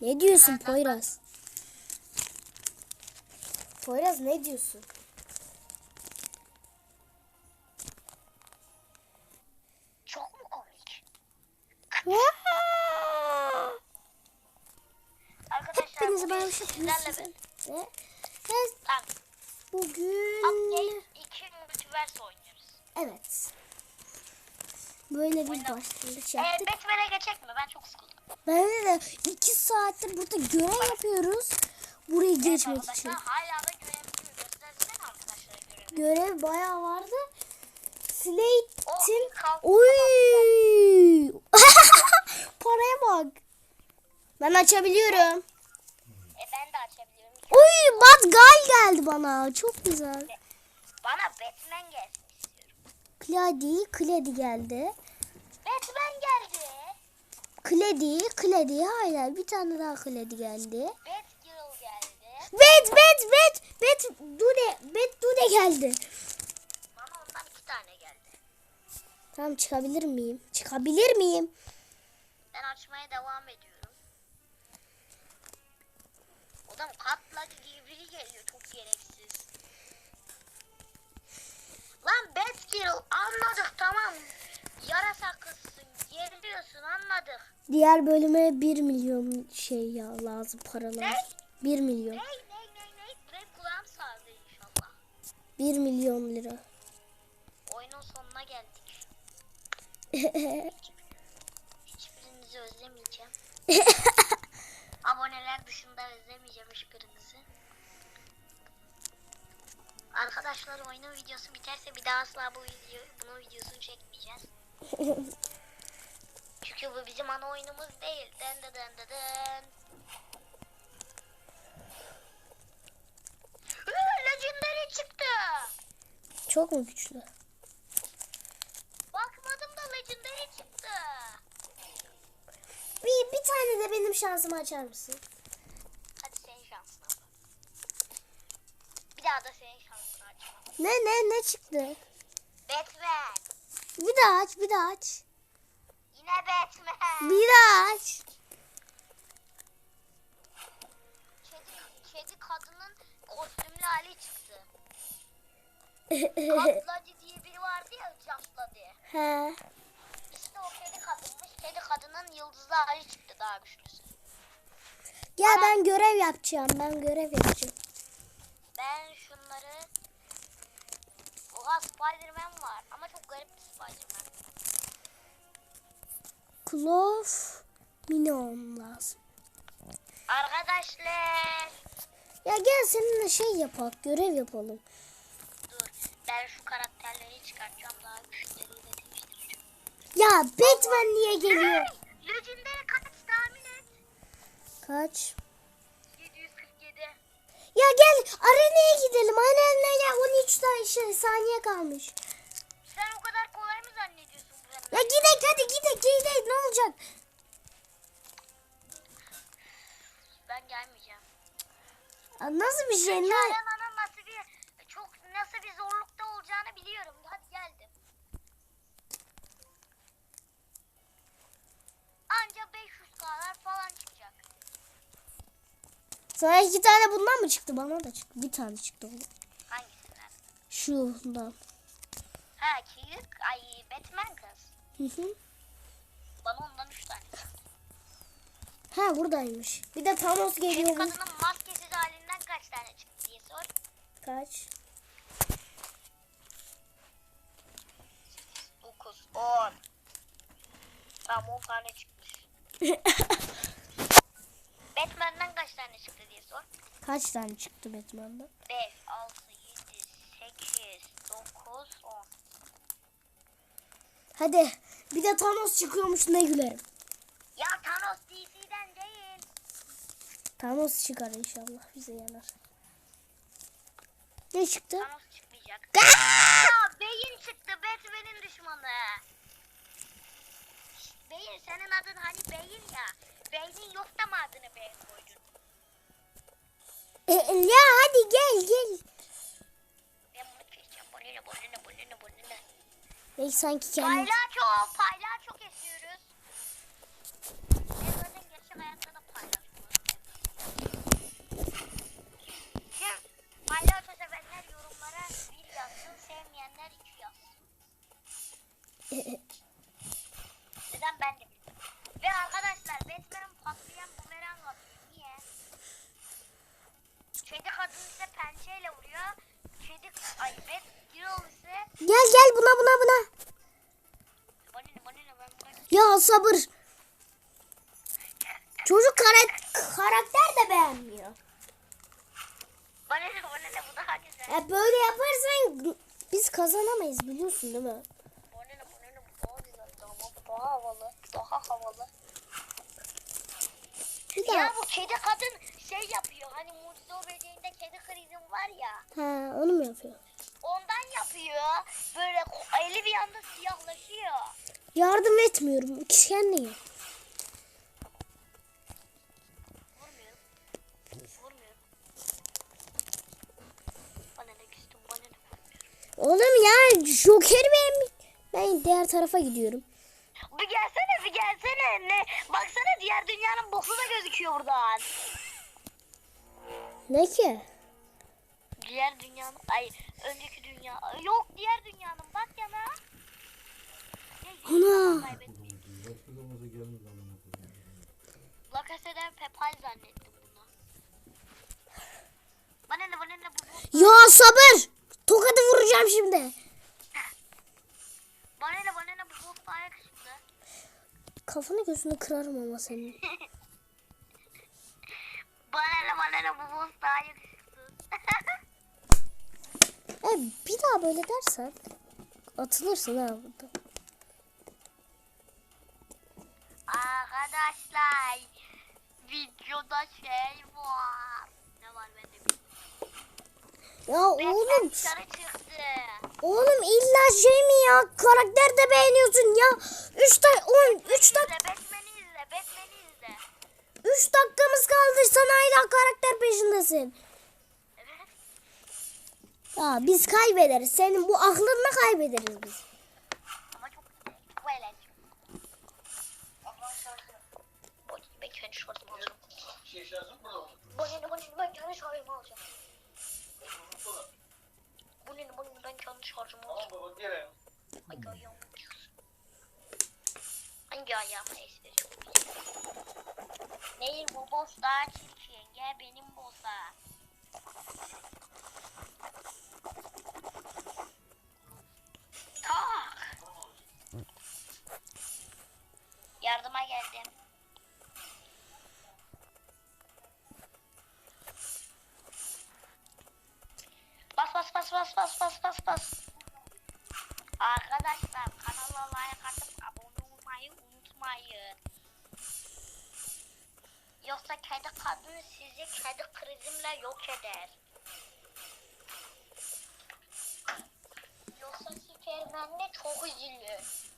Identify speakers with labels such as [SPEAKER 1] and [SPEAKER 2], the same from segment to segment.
[SPEAKER 1] Ne diyorsun Poyraz? Poyraz ne diyorsun?
[SPEAKER 2] Çok mu komik? Arkadaşlar
[SPEAKER 1] Hepinize
[SPEAKER 2] bugün
[SPEAKER 1] ben
[SPEAKER 2] sizlerle bir-
[SPEAKER 1] Ve
[SPEAKER 2] Tamam.
[SPEAKER 1] bugün
[SPEAKER 2] Update 2 multiverse oynuyoruz.
[SPEAKER 1] evet. Böyle bir başlangıç
[SPEAKER 2] Ee,
[SPEAKER 1] yaptık.
[SPEAKER 2] Batman'e geçecek mi? Ben çok sıkıldım.
[SPEAKER 1] Bence de iki saattir burada görev yapıyoruz. Buraya geçmek için.
[SPEAKER 2] Hala da göstersene görevi.
[SPEAKER 1] Görev bayağı vardı. Slate'in Oy! Paraya bak. Ben açabiliyorum.
[SPEAKER 2] E ben de açabiliyorum.
[SPEAKER 1] Oy, Bad Guy geldi bana. Çok güzel.
[SPEAKER 2] Bana Batman gelsin istiyorum.
[SPEAKER 1] Clady, Clady geldi.
[SPEAKER 2] Batman geldi.
[SPEAKER 1] Clady, Clady hala bir tane daha Clady geldi.
[SPEAKER 2] Batgirl geldi.
[SPEAKER 1] Bet, bet, bet, bet, Dude, bet, Dude geldi.
[SPEAKER 2] Bana ondan iki tane geldi.
[SPEAKER 1] Tamam çıkabilir miyim? Çıkabilir miyim?
[SPEAKER 2] Ben açmaya devam ediyorum. Adam katlak gibi biri geliyor çok gereksiz. Lan Batgirl anladık tamam. Yarasa kızsın geriliyorsun anladık.
[SPEAKER 1] Diğer bölüme 1 milyon şey ya lazım para lazım. 1 milyon.
[SPEAKER 2] Ney ney ney ney benim kulağım sağdı inşallah.
[SPEAKER 1] 1 milyon lira.
[SPEAKER 2] Oyunun sonuna geldik. Hiçbirinizi özlemeyeceğim. Aboneler dışında özlemeyeceğim hiçbirinizi. Arkadaşlar oyunun videosu biterse bir daha asla bu video bunun videosunu çekmeyeceğiz. Çünkü bu bizim ana oyunumuz değil. Den den den den Legendary çıktı.
[SPEAKER 1] Çok mu güçlü?
[SPEAKER 2] Bakmadım da Legendary çıktı.
[SPEAKER 1] Bir, bir tane de benim şansımı açar mısın?
[SPEAKER 2] Hadi senin şansın al. Bir daha da senin şansını açma.
[SPEAKER 1] Ne ne ne çıktı?
[SPEAKER 2] Batman.
[SPEAKER 1] Bir daha aç bir daha aç.
[SPEAKER 2] Yine Batman.
[SPEAKER 1] Bir daha aç.
[SPEAKER 2] Kedi, kedi kadının kostümlü hali çıktı. Katlacı diye biri vardı ya Jasla diye.
[SPEAKER 1] He.
[SPEAKER 2] İşte o kedi kadınmış. Kedi kadının yıldızlı hali çıktı daha güçlüsü.
[SPEAKER 1] Gel ben görev yapacağım. Ben görev yapacağım.
[SPEAKER 2] Ben şunları... Oha Spiderman var ama çok garip bir Spiderman.
[SPEAKER 1] Clove Minion lazım.
[SPEAKER 2] Arkadaşlar.
[SPEAKER 1] Ya gel seninle şey yapak. Görev yapalım.
[SPEAKER 2] Dur ben şu karakterleri çıkartacağım daha güçleriyle değiştireceğim.
[SPEAKER 1] Ya Batman niye geliyor?
[SPEAKER 2] Legendary kaç tahmin et?
[SPEAKER 1] Kaç?
[SPEAKER 2] 747.
[SPEAKER 1] Ya gel arenaya gidelim. Arenaya 13 tane şey, saniye kalmış.
[SPEAKER 2] Sen o kadar kolay mı zannediyorsun bu
[SPEAKER 1] Ya gidek hadi gidek gidek ne olacak?
[SPEAKER 2] Ben gelmeyeceğim.
[SPEAKER 1] Ya Nasıl bir şey
[SPEAKER 2] arenanın nasıl bir çok nasıl bir zorlukta olacağını biliyorum. Hadi geldim. Anca 500 kadar falan çıkacak.
[SPEAKER 1] Sana iki tane bundan mı çıktı? Bana da çıktı. Bir tane çıktı. oğlum.
[SPEAKER 2] Hangisinden?
[SPEAKER 1] Şundan.
[SPEAKER 2] Ha Kirk, ay Batman kız.
[SPEAKER 1] Hı hı.
[SPEAKER 2] Bana ondan 3 tane.
[SPEAKER 1] Ha buradaymış. Bir de Thanos geliyor. bu.
[SPEAKER 2] kadının maskesiz halinden kaç tane çıktı diye sor.
[SPEAKER 1] Kaç?
[SPEAKER 2] 9, 10. Tamam 10 tane çıkmış. Batman'den kaç tane çıktı diye sor.
[SPEAKER 1] Kaç tane çıktı Batman'dan?
[SPEAKER 2] 5, 6, 7, 8, 9, 10.
[SPEAKER 1] Hadi. Bir de Thanos çıkıyormuş ne gülerim.
[SPEAKER 2] Ya Thanos DC'den değil.
[SPEAKER 1] Thanos çıkar inşallah bize yanar. Ne çıktı?
[SPEAKER 2] Thanos çıkmayacak. ya beyin çıktı Batman'in düşmanı. Beyin senin adın hani beyin ya. Beynin yok da mı adını beyin koydun?
[SPEAKER 1] E, e, ya hadi gel gel. Ne sanki kendim.
[SPEAKER 2] Paylaço paylaço kesiyoruz.
[SPEAKER 1] Sabır. Çocuk karak- karakter de beğenmiyor.
[SPEAKER 2] Bana ne bana ne bu daha güzel.
[SPEAKER 1] E böyle yaparsan biz kazanamayız biliyorsun değil mi?
[SPEAKER 2] Bana ne bana ne bu daha güzel. Daha, daha havalı. Daha havalı.
[SPEAKER 1] Bir
[SPEAKER 2] Ya
[SPEAKER 1] daha.
[SPEAKER 2] bu kedi kadın şey yapıyor. Hani mucize o böceğinde kedi krizim var ya.
[SPEAKER 1] Ha, onu mu yapıyor?
[SPEAKER 2] Ondan yapıyor. Böyle eli bir anda siyahlaşıyor.
[SPEAKER 1] Yardım etmiyorum. Kendi yap.
[SPEAKER 2] Vurmuyorum. Vurmuyorum. Bana ne küstüm bana ne vurmuyorum.
[SPEAKER 1] Oğlum ya Joker'i beğenmiş. Ben diğer tarafa gidiyorum.
[SPEAKER 2] Bir gelsene bir gelsene. Ne? Baksana diğer dünyanın boku da gözüküyor buradan.
[SPEAKER 1] Ne ki?
[SPEAKER 2] Diğer dünyanın ay önceki dünya yok diğer dünyanın bak yana.
[SPEAKER 1] Ya sabır. Tokadı vuracağım şimdi.
[SPEAKER 2] Bana ne bana ne bu bu daha yakışıklı.
[SPEAKER 1] Kafanı gözünü kırarım ama senin.
[SPEAKER 2] Bana ne bana ne bu daha yakışıklı.
[SPEAKER 1] E, bir daha böyle dersen atılırsın ha burada.
[SPEAKER 2] Arkadaşlar videoda şey
[SPEAKER 1] Ya oğlum, oğlum illa şey mi ya? Karakter de beğeniyorsun ya. 3 ta 10 3
[SPEAKER 2] İzle
[SPEAKER 1] dak
[SPEAKER 2] Batman'i izle Batman'i izle.
[SPEAKER 1] 3 dakikamız kaldı. Sen hala karakter peşindesin.
[SPEAKER 2] Evet.
[SPEAKER 1] Ya biz kaybederiz. Senin bu aklınla kaybederiz biz.
[SPEAKER 2] Ama çok güzel. Çok eğlenceli. Bu ben kendi şortumu alacağım. Bu ne ne ben kendi şortumu alacağım. Ben kendi şortumu alacağım. Ay ayağım. Hangi ayağım neyse çok iyi. Değil bu boss daha çirkin. Gel benim boss'a. Kadın sizi kedi krizimle yok eder. Yoksa Süpermen'le çok üzülür.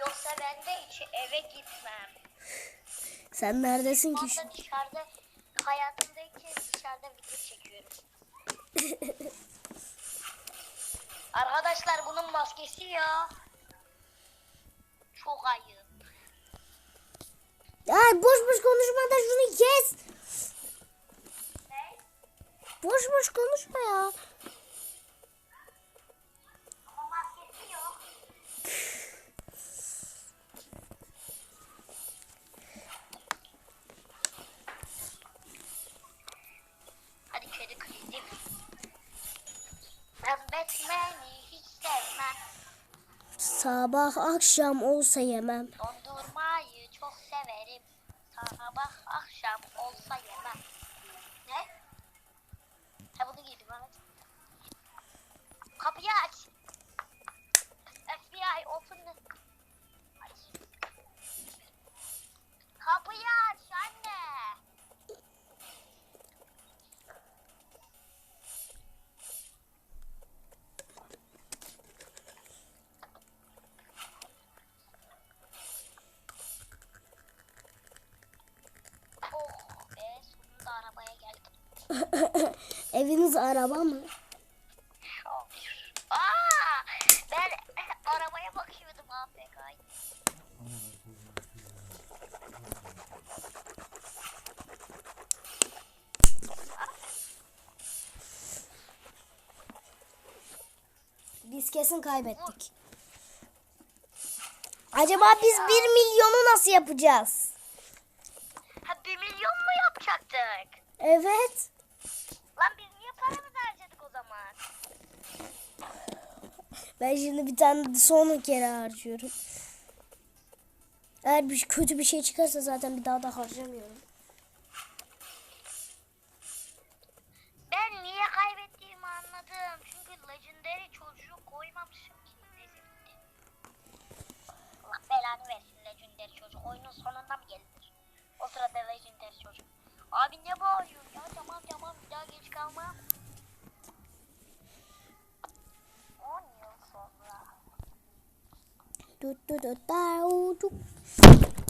[SPEAKER 2] Yoksa ben de hiç eve gitmem.
[SPEAKER 1] Sen neredesin
[SPEAKER 2] Şu
[SPEAKER 1] ki?
[SPEAKER 2] anda dışarıda hayatımda ilk kez dışarıda video çekiyorum. Arkadaşlar bunun maskesi ya. Çok ayıp.
[SPEAKER 1] Ya boş boş konuşma da şunu kes.
[SPEAKER 2] Ne?
[SPEAKER 1] Boş boş konuşma ya.
[SPEAKER 2] Ama maskesi yok. Hadi kedi krizi. Ben Batman'i hiç sevmem.
[SPEAKER 1] Sabah akşam olsa yemem. Eviniz araba mı?
[SPEAKER 2] Aa, ben arabaya bakıyordum APK.
[SPEAKER 1] Biz kesin kaybettik. Acaba biz bir milyonu nasıl yapacağız?
[SPEAKER 2] Ha bir milyon mu yapacaktık?
[SPEAKER 1] Evet.
[SPEAKER 2] Lan biz niye paramızı harcadık o zaman?
[SPEAKER 1] Ben şimdi bir tane son kere harcıyorum. Eğer bir kötü bir şey çıkarsa zaten bir daha da harcamıyorum.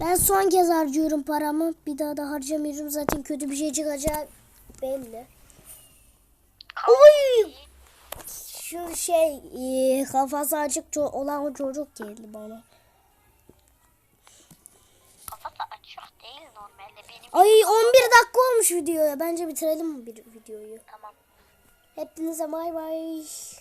[SPEAKER 2] Ben
[SPEAKER 1] son kez harcıyorum paramı. Bir daha da harcamıyorum. Zaten kötü bir şey çıkacak belli. Oy! Şu şey e, kafası açık olan o çocuk geldi bana.
[SPEAKER 2] Kafası açık değil normalde benim.
[SPEAKER 1] Ay 11 dakika olmuş videoya. Bence bitirelim bir videoyu.
[SPEAKER 2] Tamam.
[SPEAKER 1] Hepinize bay bay.